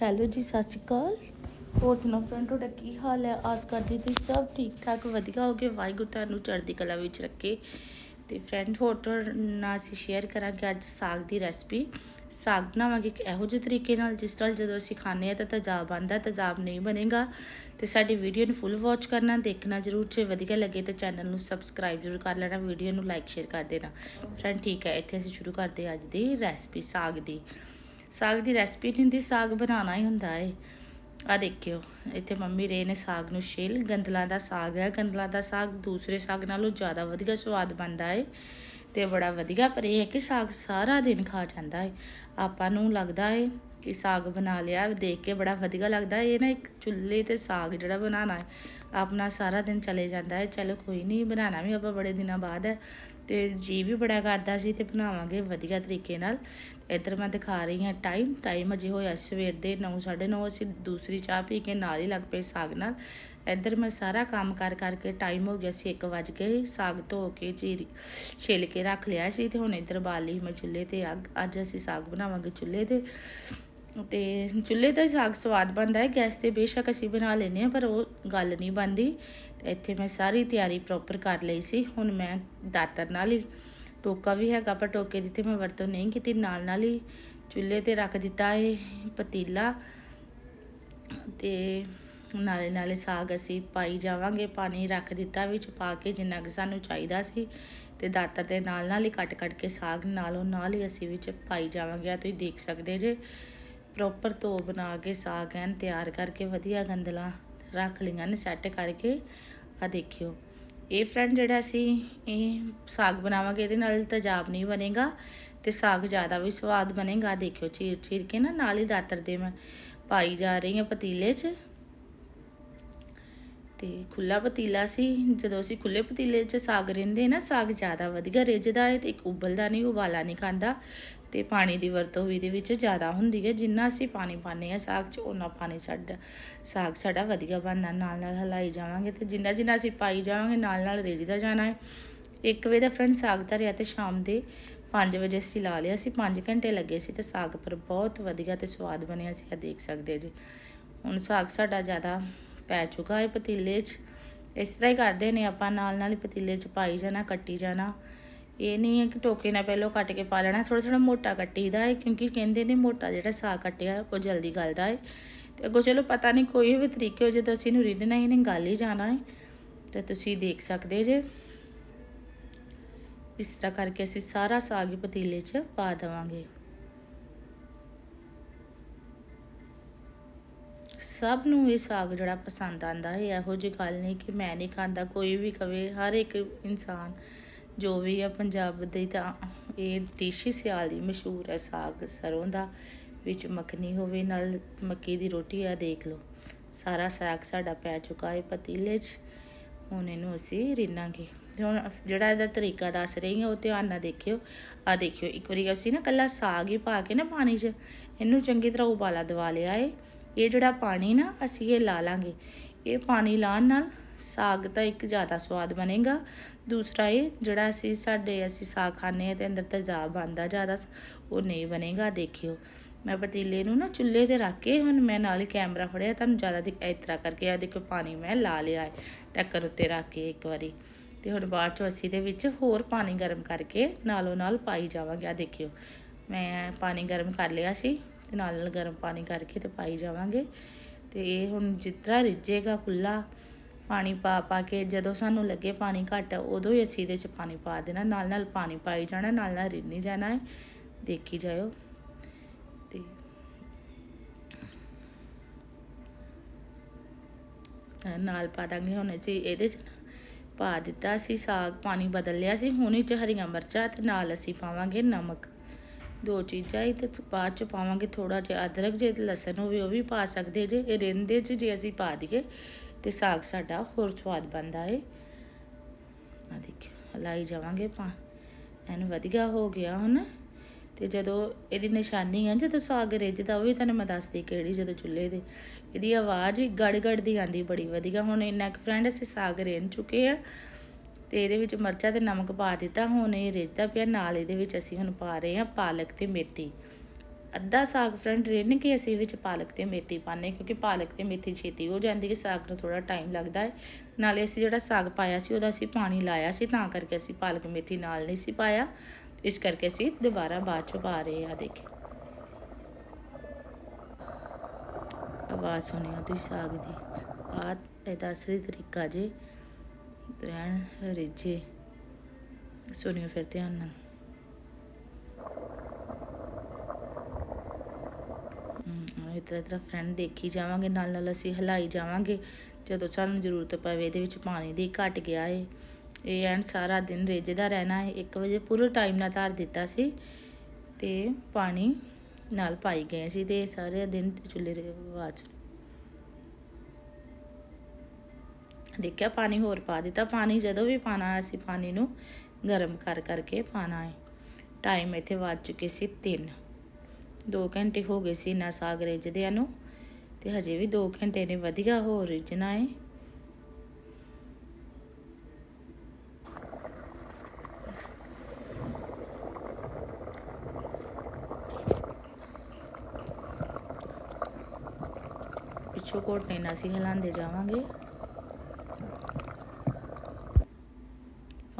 Hello ਜੀ, ਸਤਿ ਸ਼੍ਰੀ ਅਕਾਲ। ਹੋਰ ਸੁਣਾਓ ਫਰੈਂਡ ਤੁਹਾਡਾ ਕੀ ਹਾਲ ਹੈ? ਆਸ ਕਰਦੀ ਤੁਸੀਂ ਸਭ ਠੀਕ ਠਾਕ ਵਧੀਆ ਹੋਗੇ ਵਾਹਿਗੁਰੂ ਤੁਹਾਨੂੰ ਚੜ੍ਹਦੀ ਕਲਾ ਵਿੱਚ ਰੱਖੇ। ਤੇ ਫਰੈਂਡ ਹੋਰ ਨਾਲ ਅਸੀਂ ਸ਼ੇਅਰ ਕਰਾਂਗੇ ਅੱਜ ਸਾਗ ਦੀ ਰੈਸਪੀ ਸਾਗ ਬਣਾਵਾਂਗੇ ਇੱਕ ਇਹੋ ਜਿਹੇ ਤਰੀਕੇ ਨਾਲ, ਜਿਸ ਨਾਲ ਜਦੋਂ ਅਸੀਂ ਖਾਂਦੇ ਆ ਤਾਂ ਤਜਾਬ ਆਉਂਦਾ ਤਜਾਬ ਨਹੀਂ ਬਣੇਗਾ। ਤੇ ਸਾਡੀ ਵੀਡੀਓ ਨੂੰ ਫੁੱਲ ਵਾਚ ਕਰਨਾ, ਦੇਖਣਾ ਜ਼ਰੂਰ। ਜੇ ਵਧੀਆ ਲੱਗੇ ਤਾਂ ਚੈਨਲ ਨੂੰ ਸਬਸਕ੍ਰਾਈਬ ਜ਼ਰੂਰ ਕਰ ਲੈਣਾ ਵੀਡੀਓ ਨੂੰ ਲਾਈਕ ਸ਼ੇਅਰ ਕਰ ਦੇਣਾ। ਫਰੈਂਡ ਠੀਕ ਹੈ, ਇੱਥੇ ਅਸੀਂ ਸ਼ੁਰੂ ਕਰਦੇ ਅੱਜ ਦੀ ਰੈਸਪੀ ਸਾਗ ਦੀ। ਸਾਗ ਦੀ ਰੈਸਪੀ ਨਹੀਂ ਹੁੰਦੀ, ਸਾਗ ਬਣਾਉਣਾ ਹੀ ਹੁੰਦਾ ਏ। ਆ ਦੇਖਿਓ, ਇੱਥੇ ਮੰਮੀ ਰੇ ਨੇ ਸਾਗ ਨੂੰ ਛਿਲ, ਗੰਦਲਾਂ ਦਾ ਸਾਗ ਹੈ। ਗੰਦਲਾਂ ਦਾ ਸਾਗ ਦੂਸਰੇ ਸਾਗ ਨਾਲੋਂ ਜ਼ਿਆਦਾ ਵਧੀਆ ਸਵਾਦ ਬਣਦਾ ਏ ਤੇ ਬੜਾ ਵਧੀਆ, ਪਰ ਇਹ ਹੈ ਕਿ ਸਾਗ ਸਾਰਾ ਦਿਨ ਖਾ ਜਾਂਦਾ ਏ। ਆਪਾਂ ਨੂੰ ਲੱਗਦਾ ਏ ਕਿ ਸਾਗ ਬਣਾ ਲਿਆ, ਦੇਖ ਕੇ ਬੜਾ ਵਧੀਆ ਲੱਗਦਾ ਇਹ ਨਾ ਇੱਕ ਚੁੱਲ੍ਹੇ ਤੇ ਸਾਗ ਜਿਹੜਾ ਬਣਾਉਣਾ ਹੈ ਆਪਣਾ ਸਾਰਾ ਦਿਨ ਚਲੇ ਜਾਂਦਾ ਹੈ। ਚਲੋ ਕੋਈ ਨਹੀਂ, ਬਣਾਉਣਾ ਵੀ ਆਪਾਂ ਬੜੇ ਦਿਨਾਂ ਬਾਅਦ ਹੈ। ਤੇ ਜੀ ਵੀ ਬੜਾ ਕਰਦਾ ਸੀ ਤੇ ਬਣਾਵਾਂਗੇ ਵਧੀਆ ਤਰੀਕੇ ਨਾਲ। ਇੱਧਰ ਮੈਂ ਦਿਖਾ ਰਹੀ ਹਾਂ ਟਾਈਮ ਟਾਈਮ ਅਜੇ ਹੋਇਆ ਸਵੇਰ ਦੇ 9:30 ਅਸੀਂ ਦੂਸਰੀ ਚਾਹ ਪੀ ਕੇ ਨਾਲ ਹੀ ਲੱਗ ਪਏ ਸਾਗ ਨਾਲ। ਇੱਧਰ ਮੈਂ ਸਾਰਾ ਕੰਮ ਕਰ ਕਰਕੇ ਟਾਈਮ ਹੋ ਗਿਆ ਸੀ 1 ਵਜ ਗਏ ਸਾਗ ਧੋ ਕੇ ਚੀਰ, ਛਿੱਲ ਕੇ ਰੱਖ ਲਿਆ ਸੀ ਤੇ ਹੁਣ ਇੱਧਰ ਬਾਲੀ ਮੈਂ ਚੁੱਲ੍ਹੇ ਤੇ ਅੱਗ, ਅੱਜ ਅਸੀਂ ਸਾਗ ਬਣਾਵਾਂਗੇ ਚੁੱਲ੍ਹੇ ਤੇ। ਤੇ ਚੁੱਲ੍ਹੇ ਦਾ ਸਾਗ ਸਵਾਦ ਬਣਦਾ ਹੈ। ਗੈਸ ਤੇ ਬੇਸ਼ੱਕ ਅਸੀਂ ਬਣਾ ਲੈਨੇ ਆ ਪਰ ਉਹ ਗੱਲ ਨਹੀਂ ਬਣਦੀ। ਤੇ ਇੱਥੇ ਮੈਂ ਸਾਰੀ ਤਿਆਰੀ ਪ੍ਰੋਪਰ ਕਰ ਲਈ ਸੀ। ਹੁਣ ਮੈਂ ਦਾਤਰ ਨਾਲ ਹੀ ਟੋਕਾ ਵੀ ਹੈਗਾ, ਪਰ ਟੋਕੇ ਦੀ ਤੇ ਮੈਂ ਵਰਤੋਂ ਨਹੀਂ ਕੀਤੀ। ਨਾਲ ਨਾਲ ਹੀ ਚੁੱਲ੍ਹੇ ਤੇ ਰੱਖ ਦਿੱਤਾ ਇਹ ਪਤੀਲਾ। ਤੇ ਨਾਲੇ ਨਾਲੇ ਸਾਗ ਅਸੀਂ ਪਾਈ ਜਾਵਾਂਗੇ। ਪਾਣੀ ਰੱਖ ਦਿੱਤਾ, ਵਿੱਚ ਪਾ ਕੇ ਜਿੰਨਾ ਕਿ ਸਾਨੂੰ ਚਾਹੀਦਾ ਸੀ। ਤੇ ਦਾਤਰ ਦੇ ਨਾਲ ਨਾਲ ਹੀ ਕੱਟ ਕੱਟ ਕੇ ਸਾਗ ਨਾਲੋਂ ਨਾਲ ਹੀ ਅਸੀਂ ਵਿੱਚ ਪਾਈ ਜਾਵਾਂਗੇ। ਆ ਤੁਸੀਂ ਦੇਖ ਸਕਦੇ ਜੇ। ਪ੍ਰੋਪਰ ਧੋ ਬਣਾ ਕੇ, ਸਾਗ ਐਨ ਤਿਆਰ ਕਰਕੇ ਵਧੀਆ ਗੰਦਲਾਂ ਰੱਖ ਲਈਆਂ ਨੇ ਸੈੱਟ ਕਰਕੇ। ਆ ਦੇਖਿਓ। ਇਹ ਫਰੈਂਡ ਜਿਹੜਾ ਅਸੀਂ ਇਹ ਸਾਗ ਬਣਾਵਾਂਗੇ, ਇਹਦੇ ਨਾਲ ਤੇਜ਼ਾਬ ਨਹੀਂ ਬਣੇਗਾ ਤੇ ਸਾਗ ਜ਼ਿਆਦਾ ਵੀ ਸਵਾਦ ਬਣੇਗਾ। ਦੇਖਿਓ, ਚੀਰ ਚੀਰ ਕੇ ਨਾ, ਨਾਲ ਹੀ ਦਾਤਰ ਦੇ ਮੈਂ ਪਾਈ ਜਾ ਰਹੀ ਹਾਂ ਪਤੀਲੇ 'ਚ। ਤੇ ਖੁੱਲਾ ਪਤੀਲਾ ਸੀ, ਜਦੋਂ ਅਸੀਂ ਖੁੱਲੇ ਪਤੀਲੇ 'ਚ ਸਾਗ ਰਿੰਦੇ ਨਾ, ਸਾਗ ਜ਼ਿਆਦਾ ਵਧੀਆ ਰਿੱਝਦਾ ਹੈ ਤੇ ਇੱਕ ਉਬਲਦਾ ਨਹੀਂ, ਉਬਾਲਾ ਨਹੀਂ ਖਾਂਦਾ। ਤੇ ਪਾਣੀ ਦੀ ਵਰਤੋਂ ਵੀ ਇਹਦੇ ਵਿੱਚ ਜ਼ਿਆਦਾ ਹੁੰਦੀ ਹੈ। ਜਿੰਨਾ ਅਸੀਂ ਪਾਣੀ ਪਾਉਂਦੇ ਆ ਸਾਗ 'ਚ ਉਹਨਾਂ ਪਾਣੀ ਸਾਡਾ ਸਾਗ ਸਾਡਾ ਵਧੀਆ ਬਣਦਾ। ਨਾਲ ਨਾਲ ਹਲਾਈ ਜਾਵਾਂਗੇ ਤੇ ਜਿੰਨਾ ਜਿੰਨਾ ਅਸੀਂ ਪਾਈ ਜਾਵਾਂਗੇ, ਨਾਲ ਨਾਲ ਰਿੱਝਦਾ ਜਾਣਾ ਹੈ। ਇੱਕ ਵਜੇ ਦਾ ਫਰੈਂਡ ਸਾਗ ਧਰਿਆ ਤੇ ਸ਼ਾਮ ਦੇ 5 ਵਜੇ ਅਸੀਂ ਲਾ ਲਿਆ ਸੀ। 5 ਘੰਟੇ ਲੱਗੇ ਸੀ ਤੇ ਸਾਗ ਪਰ ਬਹੁਤ ਵਧੀਆ ਤੇ ਸਵਾਦ ਬਣਿਆ ਸੀ। ਆ ਦੇਖ ਸਕਦੇ ਜੀ। ਹੁਣ ਸਾਗ ਸਾਡਾ ਜ਼ਿਆਦਾ ਪੈ ਚੁੱਕਾ ਹੈ ਪਤੀਲੇ 'ਚ। ਇਸ ਤਰ੍ਹਾਂ ਹੀ ਕਰਦੇ ਨੇ ਆਪਾਂ। ਨਾਲ ਨਾਲ ਹੀ ਪਤੀਲੇ 'ਚ ਪਾਈ ਜਾਣਾ, ਕੱਟੀ ਜਾਣਾ। ਇਹ ਨਹੀਂ ਹੈ ਕਿ ਟੋਕੇ ਨਾਲ ਪਹਿਲਾਂ ਕੱਟ ਕੇ ਪਾ ਲੈਣਾ ਥੋੜਾ ਥੋੜਾ ਮੋਟਾ ਕੱਟੀਦਾ ਹੈ, ਕਿਉਂਕਿ ਕਹਿੰਦੇ ਨੇ ਮੋਟਾ ਜਿਹੜਾ ਸਾਗ ਕੱਟਿਆ ਉਹ ਜਲਦੀ ਗਲਦਾ ਹੈ। ਤੇ ਅੱਗੋਂ ਚਲੋ ਪਤਾ ਨਹੀਂ ਕੋਈ ਵੀ ਤਰੀਕੇ ਹੋ ਜਦੋਂ ਅਸੀਂ ਇਹਨੂੰ ਰਿੱਧਣਾ ਹੀ ਨਹੀਂ ਗਲ ਹੀ ਜਾਣਾ ਹੈ। ਤੇ ਤੁਸੀਂ ਦੇਖ ਸਕਦੇ ਜੇ। ਇਸ ਤਰ੍ਹਾਂ ਕਰਕੇ ਅਸੀਂ ਸਾਰਾ ਸਾਗ ਹੀ ਪਤੀਲੇ 'ਚ ਪਾ ਦੇਵਾਂਗੇ। ਸਭ ਨੂੰ ਇਹ ਸਾਗ ਜਿਹੜਾ ਪਸੰਦ ਆਂਦਾ ਹੈ ਇਹੋ ਜਿਹੀ ਗੱਲ ਨਹੀਂ ਕਿ ਮੈਂ ਨਹੀਂ ਖਾਂਦਾ, ਕੋਈ ਵੀ ਕਵੇ, ਹਰ ਇੱਕ ਇਨਸਾਨ ਜੋ ਵੀ ਆ ਪੰਜਾਬ ਦੇ ਤਾਂ ਇਹ ਡਿਸ਼ ਹੀ ਸਿਆਲ ਦੀ ਮਸ਼ਹੂਰ ਹੈ ਸਾਗ ਸਰੋਂ ਦਾ, ਵਿੱਚ ਮੱਖਣੀ ਹੋਵੇ, ਨਾਲ ਮੱਕੀ ਦੀ ਰੋਟੀ ਆ, ਦੇਖ ਲਓ। ਸਾਰਾ ਸਾਗ ਸਾਡਾ ਪੈ ਚੁੱਕਾ ਹੈ ਪਤੀਲੇ 'ਚ। ਹੁਣ ਇਹਨੂੰ ਅਸੀਂ ਰਿੰਨਾਂਗੇ। ਤੇ ਹੁਣ ਜਿਹੜਾ ਇਹਦਾ ਤਰੀਕਾ ਦੱਸ ਰਹੀ ਹਾਂ, ਉਹ ਧਿਆਨ ਨਾਲ ਦੇਖਿਓ। ਆ ਦੇਖਿਓ, ਇੱਕ ਵਾਰੀ ਅਸੀਂ ਨਾ ਕੱਲਾ ਸਾਗ ਹੀ ਪਾ ਕੇ ਨਾ ਪਾਣੀ 'ਚ, ਇਹਨੂੰ ਚੰਗੀ ਤਰ੍ਹਾਂ ਉਬਾਲਾ ਦਵਾ ਲਿਆ ਏ। ਇਹ ਜਿਹੜਾ ਪਾਣੀ ਨਾ, ਅਸੀਂ ਇਹ ਲਾ ਲਾਂਗੇ। ਇਹ ਪਾਣੀ ਲਾਣ ਨਾਲ ਸਾਗ ਤਾਂ ਇੱਕ ਜ਼ਿਆਦਾ ਸਵਾਦ ਬਣੇਗਾ। ਦੂਸਰਾ ਇਹ, ਜਿਹੜਾ ਅਸੀਂ ਸਾਡੇ ਅਸੀਂ ਸਾਗ ਖਾਣੇ ਆ ਤੇ ਅੰਦਰ ਤੇਜ਼ਾਬ ਆਂਦਾ ਜ਼ਿਆਦਾ, ਉਹ ਨਹੀਂ ਬਣੇਗਾ, ਦੇਖਿਓ। ਮੈਂ ਪਤੀਲੇ ਨੂੰ ਨਾ ਚੁੱਲ੍ਹੇ ਤੇ ਰੱਖ ਕੇ ਹੁਣ ਮੈਂ ਨਾਲ ਹੀ ਕੈਮਰਾ ਫੜਿਆ, ਤੁਹਾਨੂੰ ਜ਼ਿਆਦਾ ਦਿਖ, ਇਸ ਤਰ੍ਹਾਂ ਕਰਕੇ ਆ ਦੇਖੋ ਪਾਣੀ ਮੈਂ ਲਾ ਲਿਆ ਹੈ, ਟੱਕਰ ਉੱਤੇ ਰੱਖ ਕੇ ਇੱਕ ਵਾਰੀ। ਤੇ ਹੁਣ ਬਾਅਦ ਚੋਂ ਅਸੀਂ ਦੇ ਵਿੱਚ ਹੋਰ ਪਾਣੀ ਗਰਮ ਕਰਕੇ ਨਾਲੋਂ ਨਾਲ ਪਾਈ ਜਾਵਾਂਗੇ ਆ ਦੇਖਿਓ। ਮੈਂ ਪਾਣੀ ਗਰਮ ਕਰ ਲਿਆ ਸੀ ਤੇ ਨਾਲ ਨਾਲ ਗਰਮ ਪਾਣੀ ਕਰਕੇ ਤੇ ਪਾਈ ਜਾਵਾਂਗੇ। ਤੇ ਇਹ ਹੁਣ ਜਿਤਨਾ ਰਿੱਝੇਗਾ ਖੁੱਲਾ ਪਾਣੀ ਪਾ ਪਾ ਕੇ ਜਦੋਂ ਸਾਨੂੰ ਲੱਗੇ ਪਾਣੀ ਘੱਟ, ਉਦੋਂ ਹੀ ਅਸੀਂ ਇਹਦੇ ਚ ਪਾਣੀ ਪਾ ਦੇਣਾ। ਨਾਲ ਨਾਲ ਪਾਣੀ ਪਾਈ ਜਾਣਾ, ਨਾਲ ਨਾਲ ਰਿੰਨੀ ਜਾਣਾ ਹੈ। ਦੇਖੀ ਜਾਇਓ। ਤੇ ਨਾਲ ਪਾ ਦਾਂਗੇ। ਹੁਣ ਅਸੀਂ ਇਹਦੇ ਚ ਪਾ ਦਿੱਤਾ ਸੀ ਸਾਗ, ਪਾਣੀ ਬਦਲ ਲਿਆ ਸੀ। ਹੁਣ ਇਹ ਚ ਹਰੀਆਂ ਮਿਰਚਾਂ ਤੇ ਨਾਲ ਅਸੀਂ ਪਾਵਾਂਗੇ ਨਮਕ। ਦੋ ਚੀਜ਼ਾਂ ਹੀ ਤੇ ਬਾਅਦ ਚ ਪਾਵਾਂਗੇ। ਥੋੜਾ ਜਿਹਾ ਅਦਰਕ ਜੇ ਲਸਣ ਹੋਵੇ, ਉਹ ਵੀ ਪਾ ਸਕਦੇ ਜੇ। ਇਹ ਰਿੰਦੇ ਚ ਜੇ ਅਸੀਂ ਪਾ ਦਈਏ ਤੇ ਸਾਗ ਸਾਡਾ ਹੋਰ ਸਵਾਦ ਬਣਦਾ ਏ। ਆ ਦੇਖਿਓ ਹਲਾਈ ਜਾਵਾਂਗੇ ਪਾ ਐਨ ਵਧੀਆ ਹੋ ਗਿਆ ਹੁਣ ਤੇ ਜਦੋਂ ਇਹਦੀ ਨਿਸ਼ਾਨੀ ਹੈ ਜਦੋਂ ਸਾਗ ਰਿੱਝਦਾ, ਉਹ ਵੀ ਤੁਹਾਨੂੰ ਮੈਂ ਦੱਸਦੀ ਕਿਹੜੀ, ਜਦੋਂ ਚੁੱਲ੍ਹੇ ਦੇ। ਇਹਦੀ ਆਵਾਜ਼ ਹੀ ਗੜ ਗੜ ਦੀ ਆਂਦੀ ਬੜੀ ਵਧੀਆ। ਹੁਣ ਇੰਨਾ ਕੁ ਫਰੈਂਡ ਅਸੀਂ ਸਾਗ ਰਿੰਨ ਚੁੱਕੇ ਆ ਤੇ ਇਹਦੇ ਵਿੱਚ ਮਿਰਚਾਂ ਤੇ ਨਮਕ ਪਾ ਦਿੱਤਾ, ਹੁਣ ਇਹ ਰਿੱਝਦਾ ਪਿਆ। ਨਾਲ ਇਹਦੇ ਵਿੱਚ ਅਸੀਂ ਹੁਣ ਪਾ ਰਹੇ ਹਾਂ ਪਾਲਕ ਤੇ ਮੇਥੀ। ਅੱਧਾ ਸਾਗ ਫਰੈਂਡ ਰਿੰਨ ਕੇ ਅਸੀਂ ਵਿੱਚ ਪਾਲਕ ਤੇ ਮੇਥੀ ਪਾਉਂਦੇ ਕਿਉਂਕਿ ਪਾਲਕ ਤੇ ਮੇਥੀ ਛੇਤੀ ਹੋ ਜਾਂਦੀ ਹੈ, ਸਾਗ ਨੂੰ ਥੋੜਾ ਟਾਈਮ ਲੱਗਦਾ ਹੈ। ਨਾਲੇ ਅਸੀਂ ਜਿਹੜਾ ਸਾਗ ਪਾਇਆ ਸੀ, ਉਹਦਾ ਅਸੀਂ ਪਾਣੀ ਲਾਇਆ ਸੀ, ਤਾਂ ਕਰਕੇ ਅਸੀਂ ਪਾਲਕ ਮੇਥੀ ਨਾਲ ਨਹੀਂ ਸੀ ਪਾਇਆ। ਇਸ ਕਰਕੇ ਅਸੀਂ ਦੁਬਾਰਾ ਬਾਅਦ ਚ ਪਾ ਰਹੇ ਆ ਦੇਖਿਓ। ਆਵਾਜ਼ ਸੁਣਿਓ ਤੁਸੀਂ ਸਾਗ ਦੀ। ਆ ਇਹਦਾ ਅਸਲੀ ਤਰੀਕਾ ਜੇ, ਰਹਿਣ ਰਿਜੇ ਸੁਣਿਓ ਫਿਰ ਧਿਆਨ ਨਾਲ। ਤਰ੍ਹਾਂ ਤਰ੍ਹਾਂ ਫਰੈਂਡ ਦੇਖੀ ਜਾਵਾਂਗੇ, ਨਾਲ ਨਾਲ ਅਸੀਂ ਹਿਲਾਈ ਜਾਵਾਂਗੇ। ਜਦੋਂ ਸਾਨੂੰ ਜ਼ਰੂਰਤ ਪਵੇ ਇਹਦੇ ਵਿੱਚ ਪਾਣੀ ਦੀ ਘਟ ਗਿਆ ਏ। ਇਹ ਐਨ ਸਾਰਾ ਦਿਨ ਰਿੱਝਦਾ ਰਹਿਣਾ ਹੈ 1 ਵਜੇ ਪੂਰੇ ਟਾਈਮ ਨਾਲ ਧਾਰ ਦਿੱਤਾ ਸੀ ਤੇ ਪਾਣੀ ਨਾਲ ਪਾਈ ਗਏ ਸੀ ਤੇ ਸਾਰੇ ਦਿਨ ਚੁੱਲ੍ਹੇ ਦੇ ਆਵਾਜ਼ ਦੇਖਿਆ ਪਾਣੀ ਹੋਰ ਪਾ ਦਿੱਤਾ। ਪਾਣੀ ਜਦੋਂ ਵੀ ਪਾਣਾ ਅਸੀਂ ਪਾਣੀ ਨੂੰ ਗਰਮ ਕਰ ਕਰਕੇ ਪਾਣਾ ਹੈ ਟਾਈਮ ਇੱਥੇ ਵੱਜ ਚੁੱਕੇ ਸੀ 3 2 ਘੰਟੇ ਹੋ ਗਏ ਸੀ ਨਾ ਸਾਗ ਰਿੱਝਦਿਆਂ ਨੂੰ ਤੇ ਹਜੇ ਵੀ 2 ਘੰਟੇ ਨੇ ਵਧੀਆ ਹੋ ਰਿੱਝਣਾ ਹੈ ਪਿੱਛੋਂ ਘੋਟਨੇ ਨਾਲ ਅਸੀਂ ਹਿਲਾਉਂਦੇ ਜਾਵਾਂਗੇ।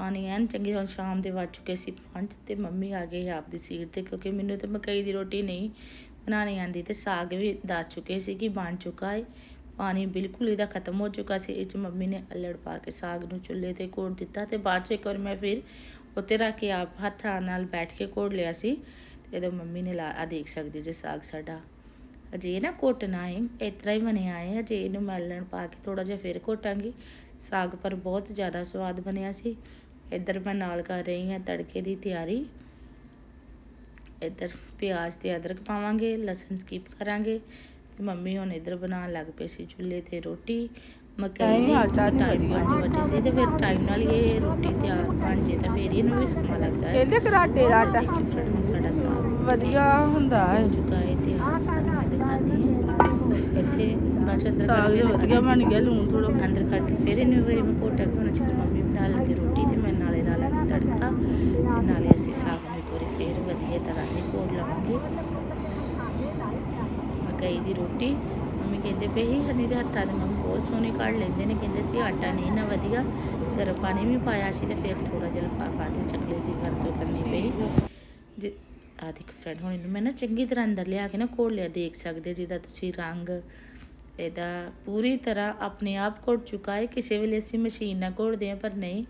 ਪਾਣੀ ਐਨ ਚੰਗੀ ਤਰ੍ਹਾਂ ਸ਼ਾਮ ਦੇ ਵੱਜ ਚੁੱਕੇ ਸੀ ਪੰਜ ਤੇ ਮੰਮੀ ਆ ਗਈ ਆਪਦੀ ਸੀਟ ਤੇ ਕਿਉਂਕਿ ਮੈਨੂੰ ਤਾਂ ਮਕਈ ਦੀ ਰੋਟੀ ਨਹੀਂ ਬਣਾਣੀ ਆਂਦੀ ਤੇ ਸਾਗ ਵੀ ਦੱਸ ਚੁੱਕੇ ਸੀ ਕਿ ਬਣ ਚੁੱਕਾ ਹੈ ਪਾਣੀ ਬਿਲਕੁਲ ਇਹਦਾ ਖਤਮ ਹੋ ਚੁੱਕਾ ਸੀ, ਇਹ ਚ ਮੰਮੀ ਨੇ ਅਲੜ ਪਾ ਕੇ ਸਾਗ ਨੂੰ ਚੁੱਲ੍ਹੇ ਤੇ ਕੋੜ ਦਿੱਤਾ ਤੇ ਬਾਅਦ ਚ ਇੱਕ ਵਾਰ ਮੈਂ ਫਿਰ ਉੱਤੇ ਰੱਖ ਕੇ ਆਪ ਹੱਥਾਂ ਨਾਲ ਬੈਠ ਕੇ ਕੋੜ ਲਿਆ ਸੀ ਤੇ ਇਹਦਾ ਮੰਮੀ ਨੇ ਲਾ ਆ ਦੇਖ ਸਕਦੇ ਜੇ ਸਾਗ ਸਾਡਾ। ਅਜੇ ਨਾ ਘੋਟਣਾ ਹੈ ਇਤਰਾ ਹੀ ਬਣਿਆ ਹੈ ਅਜੇ ਇਹਨੂੰ ਮੈਲਣ ਪਾ ਕੇ ਥੋੜਾ ਜਿਹਾ ਫਿਰ ਘੋਟਾਂਗੀ। ਸਾਗ ਪਰ ਬਹੁਤ ਜ਼ਿਆਦਾ ਸਵਾਦ ਬਣਿਆ ਸੀ। ਇੱਧਰ ਮੈਂ ਨਾਲ ਕਰ ਰਹੀ ਹਾਂ ਤੜਕੇ ਦੀ ਤਿਆਰੀ। ਇੱਧਰ ਪਿਆਜ਼ ਤੇ ਅਦਰਕ ਪਾਵਾਂਗੇ ਲਸਣ ਸਕਿਪ ਕਰਾਂਗੇ ਤੇ ਮੰਮੀ ਹੁਣ ਇੱਧਰ ਬਣਾਉਣ ਲੱਗ ਪਏ ਸੀ ਚੁੱਲ੍ਹੇ ਤੇ ਰੋਟੀ। ਮਕਈ ਦੀ ਟਾਈਮ ਪੰਜ ਵਜੇ ਸੀ ਤੇ ਫਿਰ ਟਾਈਮ ਨਾਲ ਇਹ ਰੋਟੀ ਤਿਆਰ ਬਣ ਜੇ ਤਾਂ ਫਿਰ ਇਹਨੂੰ ਵੀ ਸਮਾਂ ਲੱਗਦਾ ਹੈ। ਇਹਦੇ ਕਰਾਟੇ ਦਾ ਆਟਾ। ਸਾਡਾ ਸਾਗ ਵਧੀਆ ਹੁੰਦਾ ਹੈ। ਚੁੱਕਾ ਹੈ ਤੇ ਇੱਥੇ ਬਾਅਦ ਅੰਦਰ ਕੇ ਵਧੀਆ ਬਣ ਗਿਆ ਲੂਣ ਥੋੜਾ ਅੰਦਰ ਕੱਢ ਕੇ ਫਿਰ ਇਹਨੂੰ ਵਾਰੀ ਮੈਂ ਕੋਟਾ ਕਿ ਹੁਣ ਚੀਜ਼ ਮੰਮੀ ਬਣਾ ਲੱਗੀ ਰੋਟੀ ਲਾਂਗੀ ਤੜਕਾ ਨਾਲੇ ਅਸੀਂ ਸਾਗ ਨੂੰ ਇੱਕ ਵਾਰੀ ਵਧੀਆ ਤਰ੍ਹਾਂ ਦੀ ਕੋਟ ਲਵਾਂਗੇ। ਮਕਈ ਦੀ ਰੋਟੀ। ਮੰਮੀ ਕਹਿੰਦੇ ਪਏ ਸੀ, ਹਨੀ ਦੇ ਹੱਥਾਂ ਦੇ ਮੰਮੀ ਬਹੁਤ ਸੋਹਣੇ ਕੱਢ ਲੈਂਦੇ ਨੇ। ਕਹਿੰਦੇ ਸੀ ਆਟਾ ਨਹੀਂ ਨਾ ਵਧੀਆ, ਗਰਮ ਪਾਣੀ ਵੀ ਪਾਇਆ ਸੀ ਤੇ ਫਿਰ ਥੋੜਾ ਜਿਹਾ ਲਫਾਫਾ ਤੇ ਚਕਲੇ ਦੀ ਵਰਤੋਂ ਕਰਨੀ ਪਈ। ਜੇ ਆ ਦੇਖ ਫਰੈਂਡ ਹੁਣ ਇਹਨੂੰ ਮੈਂ ਨਾ ਚੰਗੀ ਤਰ੍ਹਾਂ ਅੰਦਰ ਲਿਆ ਕੇ ਨਾ ਕੋਲ ਲਿਆ, ਦੇਖ ਸਕਦੇ ਜਿਹਦਾ ਤੁਸੀਂ ਰੰਗ, ਇਹਦਾ ਪੂਰੀ ਤਰ੍ਹਾਂ ਆਪਣੇ ਆਪ ਘੁੱਟ ਚੁੱਕਾ ਹੈ। ਕਿਸੇ ਵੇਲੇ ਅਸੀਂ ਮਸ਼ੀਨ ਨਾਲ ਘੋਟਦੇ ਹਾਂ ਪਰ ਨਹੀਂ।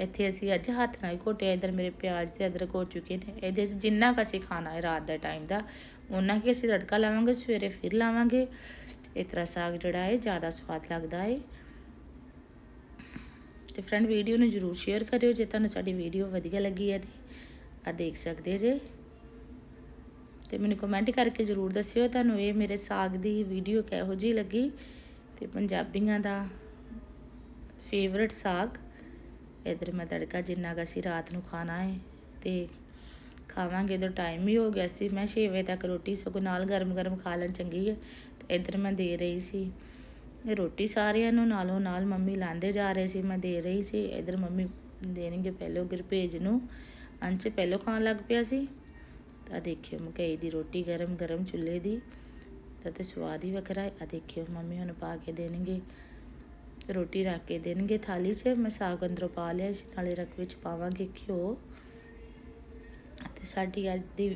ਇੱਥੇ ਅਸੀਂ ਅੱਜ ਹੱਥ ਨਾਲ ਘੋਟਿਆ, ਇਧਰ ਮੇਰੇ ਪਿਆਜ਼ ਤੇ ਅਦਰਕ ਹੋ ਚੁੱਕੇ ਨੇ। ਇਹਦੇ 'ਚ ਜਿੰਨਾ ਕੁ ਅਸੀਂ ਖਾਣਾ ਹੈ ਰਾਤ ਦਾ ਟਾਈਮ ਦਾ ਉਹਨਾਂ ਕਿ ਅਸੀਂ ਤੜਕਾ ਲਾਵਾਂਗੇ, ਸਵੇਰੇ ਫਿਰ ਲਾਵਾਂਗੇ। ਇਸ ਤਰ੍ਹਾਂ ਸਾਗ ਜਿਹੜਾ ਹੈ, ਜ਼ਿਆਦਾ ਸਵਾਦ ਲੱਗਦਾ ਹੈ। ਤੇ ਫਰੈਂਡ ਵੀਡੀਓ ਨੂੰ ਜਰੂਰ ਸ਼ੇਅਰ ਕਰਿਓ ਜੇ ਤੁਹਾਨੂੰ ਸਾਡੀ ਵੀਡੀਓ ਵਧੀਆ ਲੱਗੀ ਹੈ ਤੇ ਆ ਦੇਖ ਸਕਦੇ ਜੇ। ਤੇ ਮੈਨੂੰ ਕਮੈਂਟ ਕਰਕੇ ਜਰੂਰ ਦੱਸਿਓ ਤੁਹਾਨੂੰ ਇਹ ਮੇਰੇ ਸਾਗ ਦੀ ਵੀਡੀਓ ਕਿਹੋ ਜਿਹੀ ਲੱਗੀ। ਤੇ ਪੰਜਾਬੀਆਂ ਦਾ ਫੇਵਰਟ ਸਾਗ ਇਧਰ ਮੈਂ ਤੜਕਾ ਜਿੰਨਾ ਕੁ ਅਸੀਂ ਰਾਤ ਨੂੰ ਖਾਣਾ ਹੈ ਤੇ ਖਾਵਾਂਗੇ ਤਾਂ ਟਾਈਮ ਹੀ ਹੋ ਗਿਆ ਸੀ। ਮੈਂ 6 ਵਜੇ ਤੱਕ ਰੋਟੀ ਸਗੋਂ ਨਾਲ ਗਰਮ-ਗਰਮ ਖਾ ਲੈਣ ਚੰਗੀ ਹੈ ਤੇ ਇਧਰ ਮੈਂ ਦੇ ਰਹੀ ਸੀ। ਰੋਟੀ ਸਾਰਿਆਂ ਨੂੰ ਨਾਲੋਂ ਨਾਲ ਮੰਮੀ ਲਾਂਦੇ ਜਾ ਰਹੇ ਸੀ। ਮੈਂ ਦੇ ਰਹੀ ਸੀ। ਇਧਰ ਮੰਮੀ ਦੇਣਗੇ ਪਹਿਲੋਂ ਗੁਰਪੇਜ ਨੂੰ। ਅੰਚ ਪਹਿਲੋਂ ਖਾਣ ਲੱਗ ਪਿਆ ਸੀ। ਤਾਂ ਦੇਖਿਓ ਮਕਈ ਦੀ ਰੋਟੀ ਗਰਮ ਗਰਮ ਚੁੱਲ੍ਹੇ ਦੀ। ਤਾਂ ਤੇ ਸਵਾਦ ਹੀ ਵੱਖਰਾ ਹੈ। ਆ ਦੇਖਿਓ ਮੰਮੀ ਹੁਣ ਪਾ ਕੇ ਦੇਣਗੇ। ਰੋਟੀ ਰੱਖ ਕੇ ਦੇਣਗੇ ਥਾਲੀ 'ਚ। ਮੈਂ ਸਾਗ ਅੰਦਰੋਂ ਪਾ ਲਿਆ ਇਸ ਨਾਲੇ ਰੱਖ ਵਿੱਚ ਪਾਵਾਂਗੇ ਘਿਓ। ਤੇ ਸਾਡੀ ਅੱਜ ਦੀ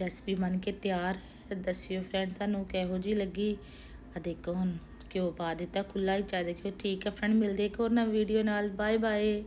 ਰੈਸਪੀ ਬਣ ਕੇ ਤਿਆਰ ਦੱਸਿਓ ਫਰੈਂਡ ਤੁਹਾਨੂੰ ਕਿਹੋ ਜੀ ਲੱਗੀ? ਆ ਦੇਖੋ ਹੁਣ ਘਿਓ ਪਾ ਦਿੱਤਾ ਖੁੱਲਾ ਹੀ ਚਾ ਦੇਖਿਓ। ਠੀਕ ਹੈ ਫਰੈਂਡ ਮਿਲਦੇ ਇੱਕ ਹੋਰ ਨਵੀਂ ਵੀਡੀਓ ਨਾਲ। Bye bye